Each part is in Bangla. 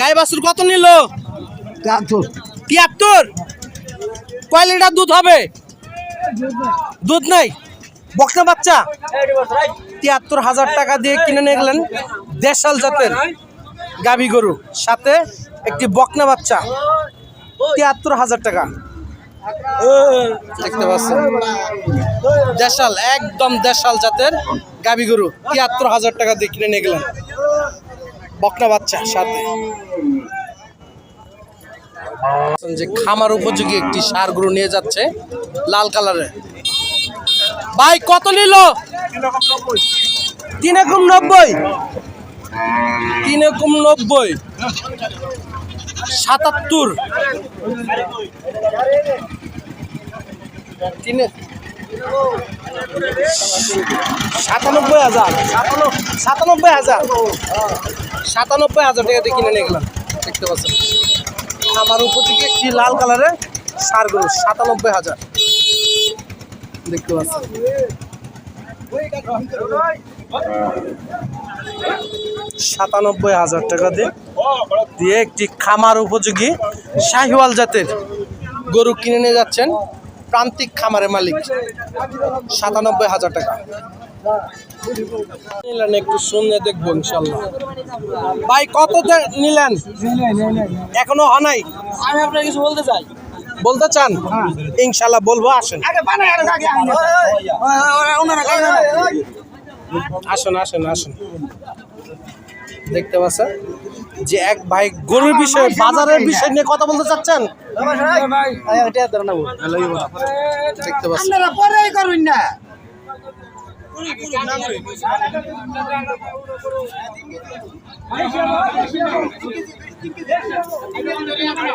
গাই বাছুর কত নিল? তিয়াত্তর। কয় লিটার দুধ হবে? দুধ নাই? বকনা বাচ্চা? তিয়াত্তর হাজার টাকা দিয়ে কিনে নিয়ে গেলেন দেশাল জাতের গাভী গরু। সাথে একটি বকনা বাচ্চা। তিয়াত্তর হাজার টাকা। দেখতে পাচ্ছেন। দেশাল একদম দেশাল জাতের গাভী গরু। তিয়াত্তর হাজার টাকা দিয়ে কিনে নিয়ে গেলেন। বকনা বাচ্চা সাথে। যে খামার উপযোগী একটি সার গরু নিয়ে যাচ্ছে লাল কালারের। ভাই, কত নিল? তিন একম নব্বই। তিন একম নব্বই। সাতাত্তর। তিন সাতানব্বই হাজার। সাতানব্বই হাজার। সাতানব্বই হাজার টাকা দিয়ে কিনে নিয়ে গেলাম, দেখতে পাচ্ছেন। আমার উপযোগী একটি লাল কালারের সার গরু, সাতানব্বই হাজার। দেখতে পাচ্ছেন। সাতানব্বই হাজার টাকা দিয়ে দিয়ে একটি খামার উপযোগী শাহিওয়াল জাতের গরু কিনে নিয়ে যাচ্ছেন। প্রান্তিক খামারের মালিক। সাতানব্বই হাজার টাকা। নিলেন একটু শুনে দেখব ইনশাল্লাহ। ভাই কত নিলেন? এখনও হয় আমি আপনাকে কিছু বলতে চাই। বলতে চান? ইনশাল্লাহ বলব আসেন। আসুন আসুন আসুন। দেখতে পাচ্ছেন? যে এক ভাই গরুর বিষয়ে বাজারের বিষয় নিয়ে কথা বলতে চাচ্ছেন? দেখতে পাচ্ছেন আপনারা পরে করুন না।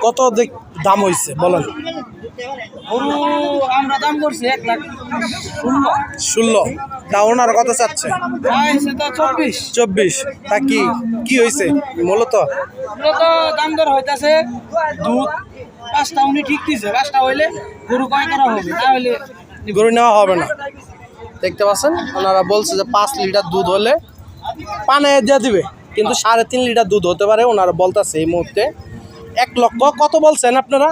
কত দেখ- দাম হয়েছে বলেন। গরু আমরা দাম করছি এক লাখ ষোলো। ষোলো। তা ওনার কত চাচ্ছে। তো চব্বিশ। চব্বিশ। তা কি কি হয়েছে মূলত? এগুলো তো দাম দর হইতাছে দুধ পাঁচটা উনি ঠিক দিছে পাঁচটা হইলে গরু কয় করা হবে না হইলে গরু নেওয়া হবে না। দেখতে পাচ্ছেন ওনারা বলছে যে পাঁচ লিটার দুধ হলে পানে দিয়ে দিবে কিন্তু সাড়ে তিন লিটার দুধ হতে পারে ওনারা বলতেছে এই মুহূর্তে। এক লক্ষ কত বলছেন আপনারা?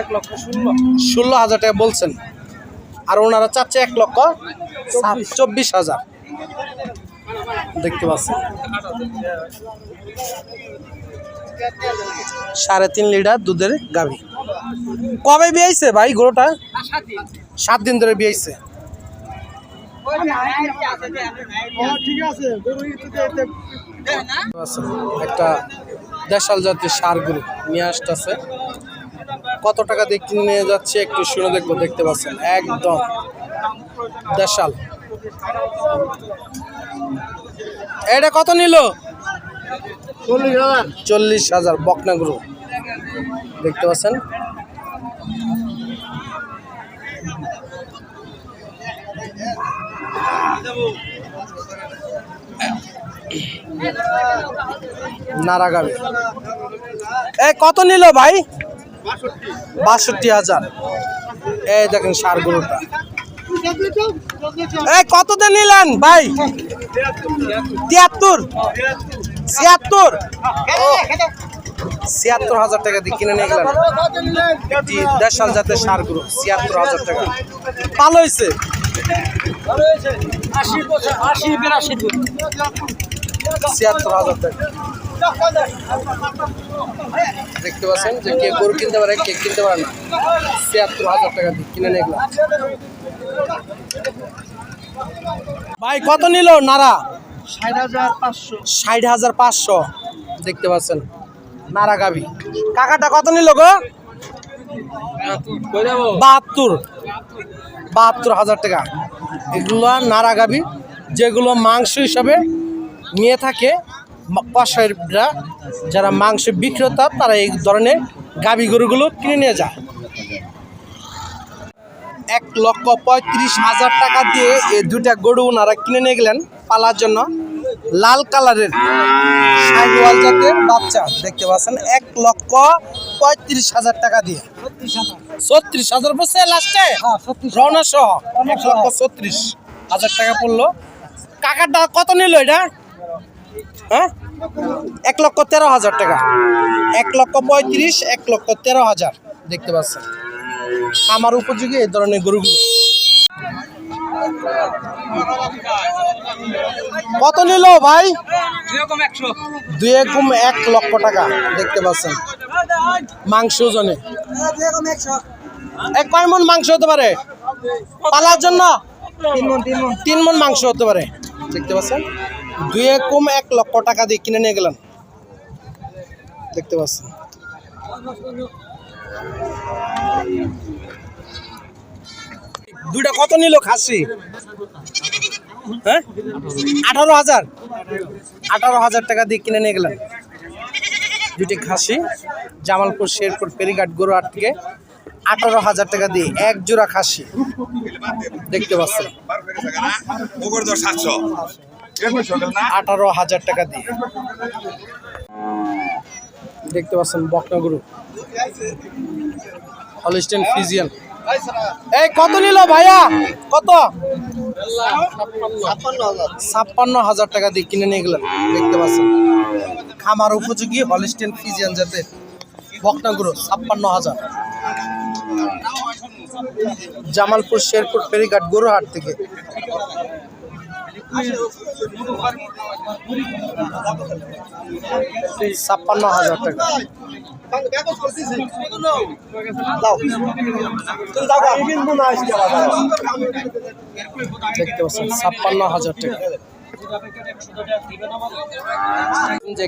এক লক্ষ ষোলো। ষোলো হাজার টাকা বলছেন। আর ওনারা চাচ্ছে এক লক্ষ চব্বিশ হাজার। দেখতে পাচ্ছেন। সাড়ে তিন লিটার দুধের গাভী। কবে বিয়েছে ভাই গরুটা? সাত দিন ধরে বিয়েছে একটা দেশাল জাতের সার গরু নিয়ে আসতেছে। কত টাকা দিয়ে কিনে যাচ্ছে একটু শুনে দেখব, দেখতে পাচ্ছেন। একদম। দেশাল। এটা কত নিল? চল্লিশ হাজার। চল্লিশ হাজার গরু। দেখতে পাচ্ছেন? নারাগাবে। এ কত নিল ভাই? বাষট্টি হাজার। এই দেখেন সার গরুটা। এই, কততে নিলেন? ভাই। তিয়াত্তর। ছিয়াত্তর। ছিয়াত্তর হাজার টাকা দিয়ে কিনে নিয়ে গেলেন। একটি দেশাল জাতের সার গরু, ছিয়াত্তর হাজার টাকা। ভালো হয়েছে? ছিয়াত্তর হাজার টাকা। দেখতে পাচ্ছেন যে কে গরু কিনতে পারে, কে কিনতে পারে না। ছিয়াত্তর হাজার টাকা দিয়ে কিনে নিয়ে গেলাম ভাই কত নিল নারা ষাট হাজার পাঁচশো। দেখতে পাচ্ছেন নারা গাভি কাকাটা কত নিল গো? বাহাত্তর। বাহাত্তর হাজার টাকা। এগুলো নারা গাভি যেগুলো মাংস হিসাবে নিয়ে থাকে কসাইরা যারা মাংস বিক্রেতা তারা এই ধরনের গাভি গরুগুলো কিনে নিয়ে যায়। এক লক্ষ পঁয়ত্রিশ হাজার টাকা দিয়ে এই দুটা গরু ওনারা কিনে নিয়ে গেলেন পালার জন্য। লাল কালারের শাহিওয়াল জাতের বাচ্চা দেখতে পাচ্ছেন এক লক্ষ পঁয়ত্রিশ হাজার টাকা দিয়ে। ছত্রিশ হাজার বলছে লাস্টে? রওনা সহ। এক লক্ষ ছত্রিশ হাজার টাকা পড়ল। কাকারটা কত নিল এটা? হ্যাঁ? এক লক্ষ তেরো হাজার টাকা। এক লক্ষ পঁয়ত্রিশ এক লক্ষ তেরো হাজার দেখতে পাচ্ছেন। আমার উপযোগী এই ধরনের গরুগুলো। কত নিল ভাই? দুই একম এক লক্ষ টাকা দেখতে পাচ্ছেন। মাংস ওজনে। এক কয় মন মাংস হতে পারে? পালার জন্য? তিন মন তিন মন। তিন মন মাংস হতে পারে। দেখতে পাচ্ছেন? দুই একম এক লক্ষ টাকা দিয়ে কিনে নিয়ে গেলেন। দেখতে পাচ্ছেন? দুইটা কত নিল খাসি? হ্যাঁ? আঠারো হাজার। আঠারো হাজার টাকা দিয়ে কিনে নিয়ে গেলেন দুটি খাসি জামালপুর শেরপুর ফেরিঘাট গরুহাট থেকে আঠারো হাজার টাকা দিয়ে এক জোড়া খাসি। দেখতে পাচ্ছেন? আঠারো হাজার টাকা দিয়ে। দেখতে পাচ্ছেন বকনা গরু। হলিস্টেন ফিজিয়ান এই, কত নিল ভাইয়া? কত? ছাপ্পান্ন হাজার টাকা দিয়ে কিনে নিয়ে গেলেন, দেখতে পাচ্ছেন। খামার উপযোগী হলিস্টেন ফিজিয়ান যাতে বকনা গরু, ছাপ্পান্ন হাজার। জামালপুর শেরপুর ফেরিঘাট গরুহাট থেকে ছাপ্পান্ন হাজার টাকা। ছাপ্পান্ন হাজার টাকা।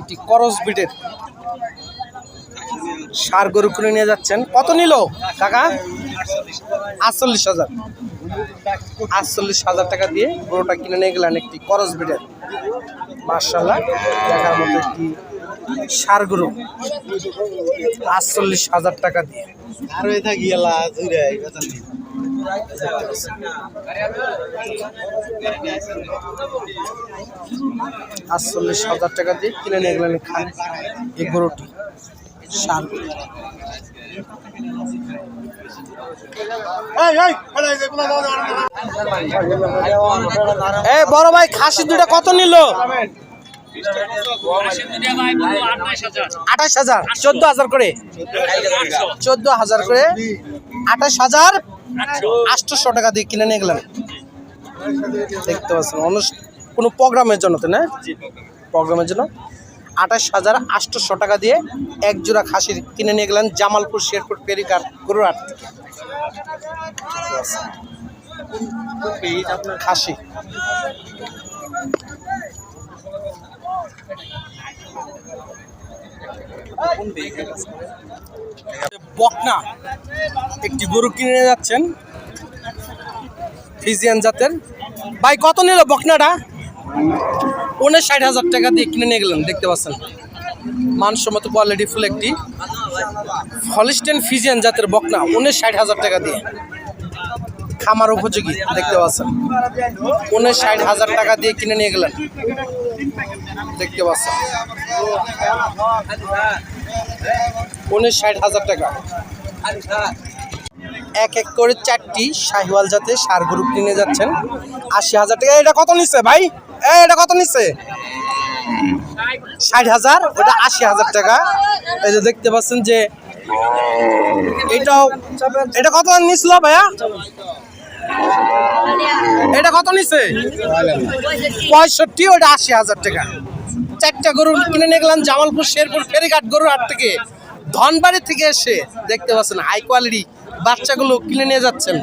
একটি করস বিটের সার গরু কিনে নিয়ে যাচ্ছেন। কত নিল? কাকা? আটচল্লিশ হাজার। আটচল্লিশ হাজার টাকা দিয়ে গরুটা কিনে নিয়ে গেলেন একটি করস বিটের মার্শাল্লাহ দেখার মতো একটি সার গরু। আটচল্লিশ হাজার টাকা দিয়ে। আর আটচল্লিশ হাজার টাকা দিয়ে কিনে নিয়ে গেলেন এই গরুটি, সার। এ বড় ভাই খাসি দুটা কত নিল? আঠাশ হাজার চোদ্দ হাজার করে। চোদ্দ হাজার করে। আঠাশ হাজার আটশোশো টাকা দিয়ে কিনে নিয়ে গেলেন। দেখতে পাচ্ছেন কোনো প্রোগ্রামের জন্য তো না? প্রোগ্রামের জন্য? আঠাশ হাজার আটশোশো টাকা দিয়ে এক জোড়া খাসি কিনে নিয়ে গেলেন জামালপুর শেরপুর পেরিকার গরুহাট খাসি। বকনা, একটি গরু কিনে যাচ্ছেন ফিজিয়ান জাতের। ভাই, কত নিল বকনাটা? উনষাট হাজার টাকা দিয়ে কিনে নিয়ে গেলেন, দেখতে পাচ্ছেন। মানসম্মত কোয়ালিটি ফুল একটি হলিস্টেন ফিজিয়ান জাতের বকনা উনষাট হাজার টাকা দিয়ে। খামার উপযোগী, দেখতে পাচ্ছেন। উনষাট হাজার টাকা দিয়ে কিনে নিয়ে গেলেন, দেখতে পাচ্ছেন। উনষাট হাজার টাকা। এক এক করে চারটি শাহিওয়াল জাতের সার গরু কিনে যাচ্ছেন। আশি হাজার টাকা, এটা কত নিচ্ছে ভাই? এটা কত নিচ্ছে? ষাট হাজার, ওটা আশি হাজার টাকা। এই যে দেখতে পাচ্ছেন যে এটাও এটা কত নিছিল ভাইয়া? এটা কত নিচ্ছে পঁয়ষট্টি, ওটা আশি হাজার টাকা। চারটা গরু কিনে নিয়ে গেলাম জামালপুর, শেরপুর, ফেরিঘাট গরুর হাট থেকে। ধনবাড়ি থেকে এসে দেখতে পাচ্ছেন হাই কোয়ালিটি বাচ্চাগুলো কিনে নিয়ে যাচ্ছেন।